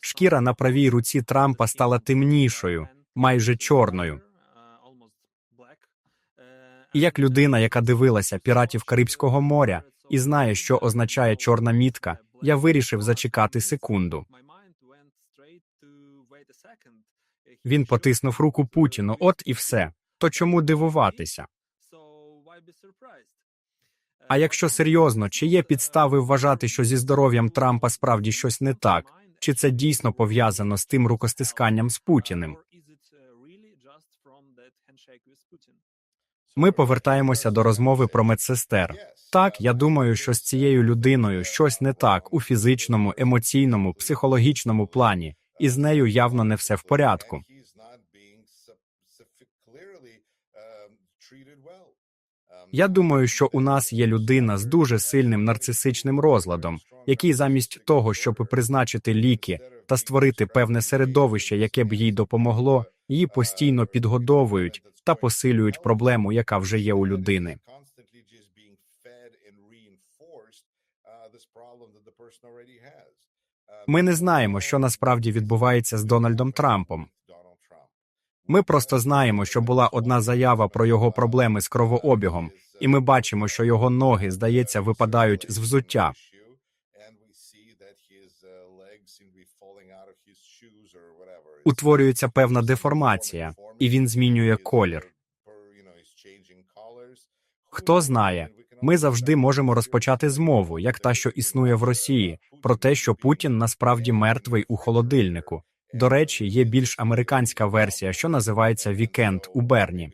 Шкіра на правій руці Трампа стала темнішою, майже чорною. Як людина, яка дивилася піратів Карибського моря і знає, що означає чорна мітка, я вирішив зачекати секунду. Він потиснув руку Путіну. От і все. То чому дивуватися? А якщо серйозно, чи є підстави вважати, що зі здоров'ям Трампа справді щось не так? Чи це дійсно пов'язано з тим рукостисканням з Путіним? Ми повертаємося до розмови про медсестер. Так, я думаю, що з цією людиною щось не так у фізичному, емоційному, психологічному плані, і з нею явно не все в порядку. Я думаю, що у нас є людина з дуже сильним нарцисичним розладом, який замість того, щоб призначити ліки та створити певне середовище, яке б їй допомогло, її постійно підгодовують та посилюють проблему, яка вже є у людини. Ми не знаємо, що насправді відбувається з Дональдом Трампом. Ми просто знаємо, що була одна заява про його проблеми з кровообігом, і ми бачимо, що його ноги, здається, випадають з взуття. Утворюється певна деформація, і він змінює колір. Хто знає, ми завжди можемо розпочати змову, як та, що існує в Росії, про те, що Путін насправді мертвий у холодильнику. До речі, є більш американська версія, що називається Вікенд у Берні.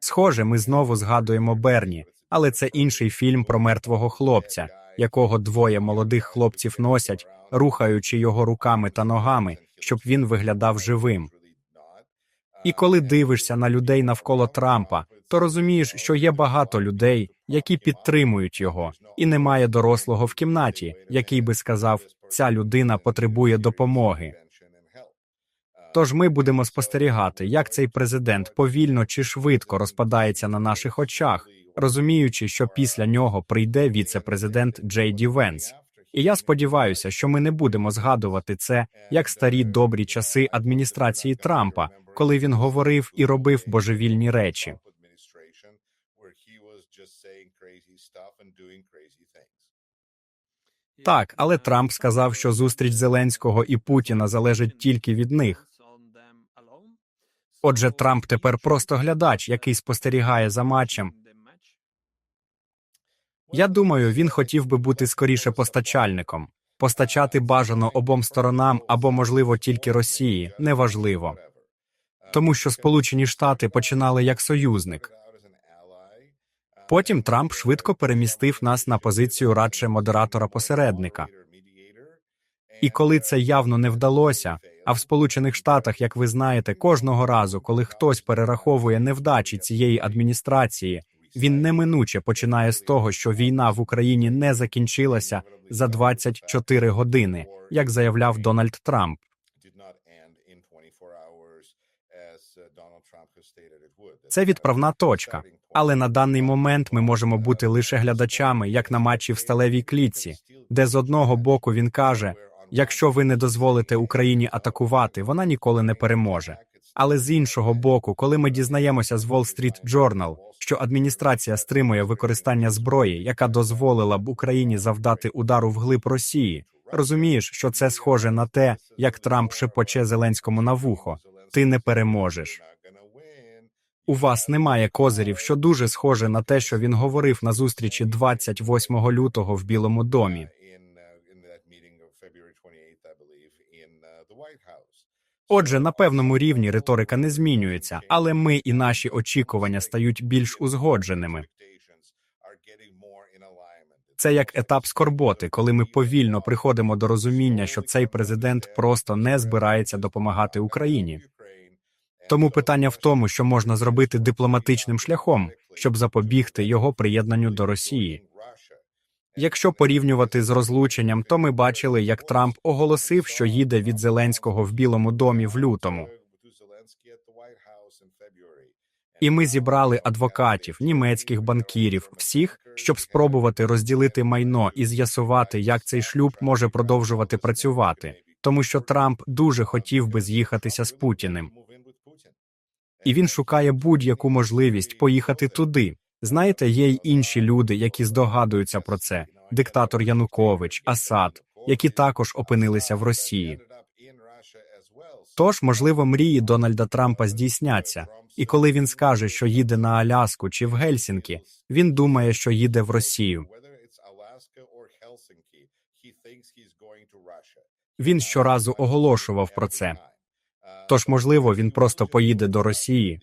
Схоже, ми знову згадуємо Берні, але це інший фільм про мертвого хлопця, якого двоє молодих хлопців носять, рухаючи його руками та ногами, щоб він виглядав живим. І коли дивишся на людей навколо Трампа, то розумієш, що є багато людей, які підтримують його, і немає дорослого в кімнаті, який би сказав, ця людина потребує допомоги. Тож ми будемо спостерігати, як цей президент повільно чи швидко розпадається на наших очах, розуміючи, що після нього прийде віце-президент Джей Ді Венс. І я сподіваюся, що ми не будемо згадувати це як старі добрі часи адміністрації Трампа, коли він говорив і робив божевільні речі. Так, але Трамп сказав, що зустріч Зеленського і Путіна залежить тільки від них. Отже, Трамп тепер просто глядач, який спостерігає за матчем. Я думаю, він хотів би бути скоріше постачальником, постачати бажано обом сторонам або, можливо, тільки Росії неважливо. Тому що Сполучені Штати починали як союзник. Потім Трамп швидко перемістив нас на позицію радше модератора посередника. І коли це явно не вдалося, а в Сполучених Штатах, як ви знаєте, кожного разу, коли хтось перераховує невдачі цієї адміністрації, він неминуче починає з того, що війна в Україні не закінчилася за 24 години, як заявляв Дональд Трамп. Це відправна точка, але на даний момент ми можемо бути лише глядачами, як на матчі в сталевій клітці, де з одного боку він каже: якщо ви не дозволите Україні атакувати, вона ніколи не переможе. Але з іншого боку, коли ми дізнаємося з Wall Street Journal, що адміністрація стримує використання зброї, яка дозволила б Україні завдати удару вглиб Росії, розумієш, що це схоже на те, як Трамп шепоче Зеленському на вухо. Ти не переможеш. У вас немає козирів, що дуже схоже на те, що він говорив на зустрічі 28 лютого в Білому домі. Отже, на певному рівні риторика не змінюється, але ми і наші очікування стають більш узгодженими. Це як етап скорботи, коли ми повільно приходимо до розуміння, що цей президент просто не збирається допомагати Україні. Тому питання в тому, що можна зробити дипломатичним шляхом, щоб запобігти його приєднанню до Росії. Якщо порівнювати з розлученням, то ми бачили, як Трамп оголосив, що їде від Зеленського в Білому домі в лютому. І ми зібрали адвокатів, німецьких банкірів, всіх, щоб спробувати розділити майно і з'ясувати, як цей шлюб може продовжувати працювати, тому що Трамп дуже хотів би з'їхатися з Путіним. І він шукає будь-яку можливість поїхати туди. Знаєте, є й інші люди, які здогадуються про це: диктатор Янукович, Асад, які також опинилися в Росії. Тож, можливо, мрії Дональда Трампа здійсняться, і коли він скаже, що їде на Аляску чи в Гельсінкі, він думає, що їде в Росію. Він щоразу оголошував про це. Тож, можливо, він просто поїде до Росії.